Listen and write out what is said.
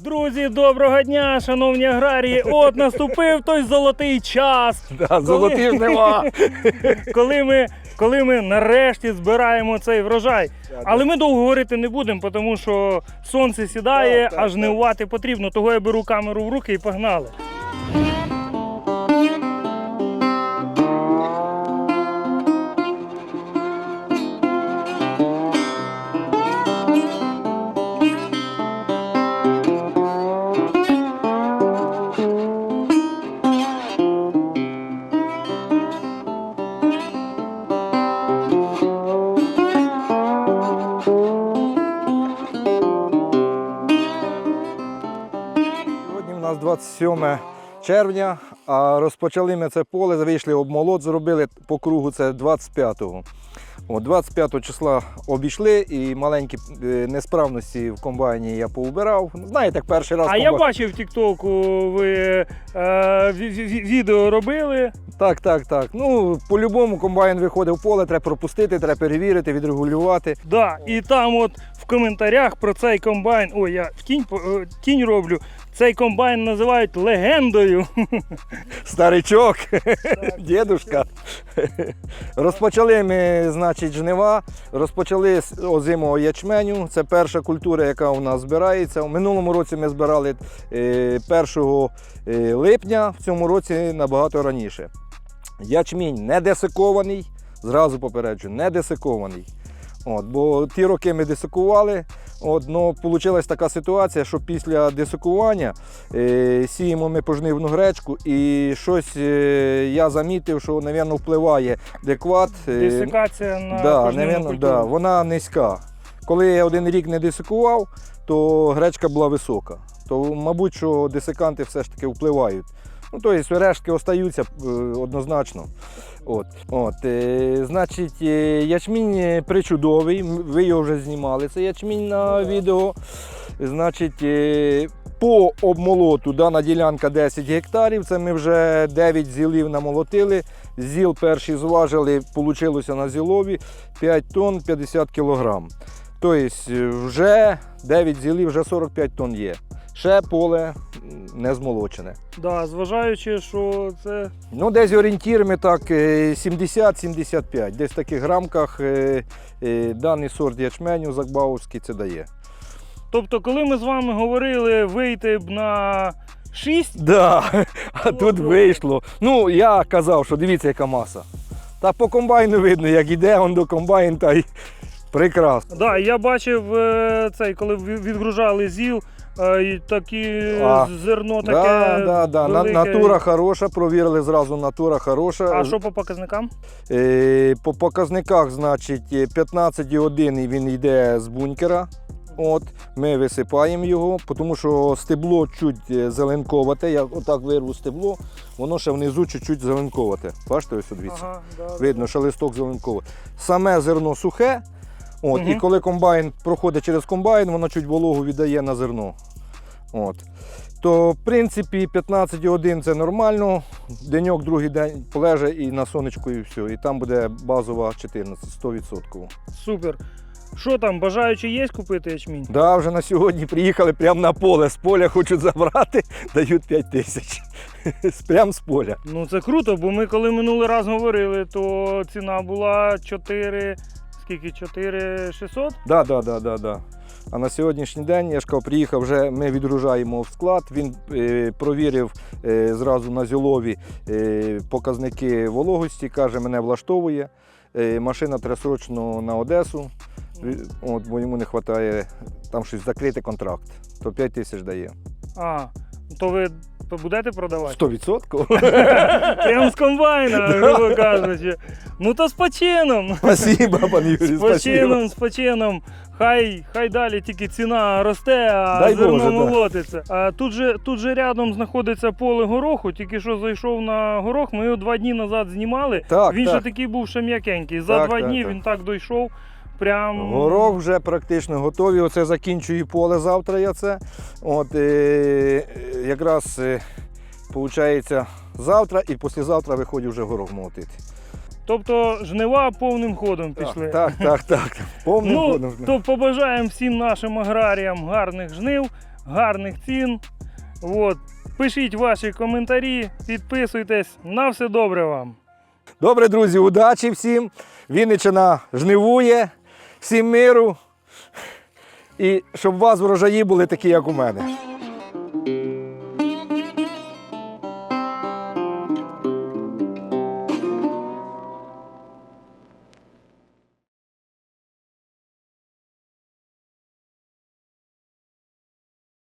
Друзі, доброго дня, шановні аграрії! От наступив той золотий час, Да, золоті ж нема. коли ми, коли ми нарешті збираємо цей врожай. Але ми довго говорити не будемо, тому що сонце сідає, Так, так, а так. потрібно. Того я беру камеру в руки і погнали. Нас 27 червня, а розпочали ми це поле, вийшли обмолот, зробили по кругу це 25-го. 25 числа обійшли і маленькі е, несправності в комбайні я поубирав. Знаєте, як перший раз А я бачив в Тіктоку, ви е, ві- ві- відео робили. Так, так, так. Ну, по-любому комбайн виходить в поле, треба пропустити, треба перевірити, відрегулювати. Да, і там от в коментарях про цей комбайн, ой, я тінь, е, тінь роблю. Цей комбайн називають легендою. Старичок, дідушка. Розпочали ми, значить, жнива, розпочали з озимого ячменю. Це перша культура, яка у нас збирається. У минулому році ми збирали е, 1 е, липня, в цьому році набагато раніше. Ячмінь не десикований, зразу попереджу, не десикований. От, бо ті роки ми десикували. От, ну, вийшла така ситуація, що після десикування е, сіємо ми пожнивну гречку, і щось е, я замітив, що, мабуть, впливає декват. е, Десикація на да, пожнивну навірно, культуру. да, вона низька. Коли я один рік не десикував, то гречка була висока. То, мабуть, що десиканти все ж таки впливають. Ну, тобто рештки остаються е, однозначно. От, от, е, значить, е, ячмінь причудовий. Ви його вже знімали, це ячмінь на Ну, відео. Значить, е, по обмолоту дана ділянка 10 гектарів. Це ми вже 9 зілів намолотили. Зіл перший зважили, вийшло на зілові 5 тонн 50 кілограм. Тобто вже 9 зілів, вже 45 тонн є. Ще поле не змолочене. Да, зважаючи, що це Ну, десь орієнтірами так е, 70-75. Десь в таких рамках е, е, даний сорт ячменю Закбаувський це дає. Тобто, коли ми з вами говорили вийти б на 6, Да, а тут вийшло. Ну, я казав, що дивіться, яка маса. Та по комбайну видно, як іде он до комбайн, та й прекрасно. да, я бачив е, цей, коли відгружали зіл, е, і такі А, зерно таке. Да, да, да. На- велике. Натура хороша, провірили зразу, натура хороша. А що по показникам? Е, По показниках, значить, е, 15,1 і він йде з бункера. От, ми висипаємо його, тому що стебло чуть е, зеленковате. Я отак вирву стебло, воно ще внизу чуть-чуть зеленковате. Бачите, ось от дивіться. Ага, да, Видно, що листок зеленковий. Саме зерно сухе. От, І коли комбайн проходить через комбайн, воно чуть вологу віддає на зерно. От. То, в принципі, 15,1 це нормально. Деньок другий день полеже і на сонечку, і все. І там буде базова 14, 100%. Супер. Що там, бажаючі є купити ячмінь? Да, вже на сьогодні приїхали прямо на поле. З поля хочуть забрати, дають 5 тисяч. Прямо з поля. Ну це круто, бо ми коли минулий раз говорили, то ціна була 4. Скільки? 4 600? Да, да, да, да, да. А на сьогоднішній день я ж кажу, приїхав вже, ми відгружаємо в склад. Він е, провірив е, зразу на зілові е, показники вологості, каже, мене влаштовує. Е, машина треба на Одесу, от, бо йому не вистачає там щось закрити контракт. То 5 тисяч дає. А, то ви будете продавати? 100%? Прямо з комбайна, грубо кажучи. Ну то з почином. Спасибо, пан Юрій, З почином, з почином. Хай, хай далі тільки ціна росте, а Дай зерно Боже, да. молотиться. А тут же, тут же рядом знаходиться поле гороху, тільки що зайшов на горох, ми його два дні назад знімали. Так, він так. же такий був ще м'якенький. За Так, два так, дні так. він так дійшов. Прям Горох вже практично готові. Оце закінчую поле завтра. Я це. От е, якраз е, виходить завтра і післязавтра виходжу вже горох молотити. Тобто жнива повним ходом пішли. Так, так, так. Повним Ну, ходом. то побажаємо всім нашим аграріям гарних жнив. гарних цін. От. Пишіть ваші коментарі, підписуйтесь. На все добре вам. Добре, друзі, удачі всім. Вінниччина жнивує, всім миру. І щоб у вас врожаї були такі, як у мене.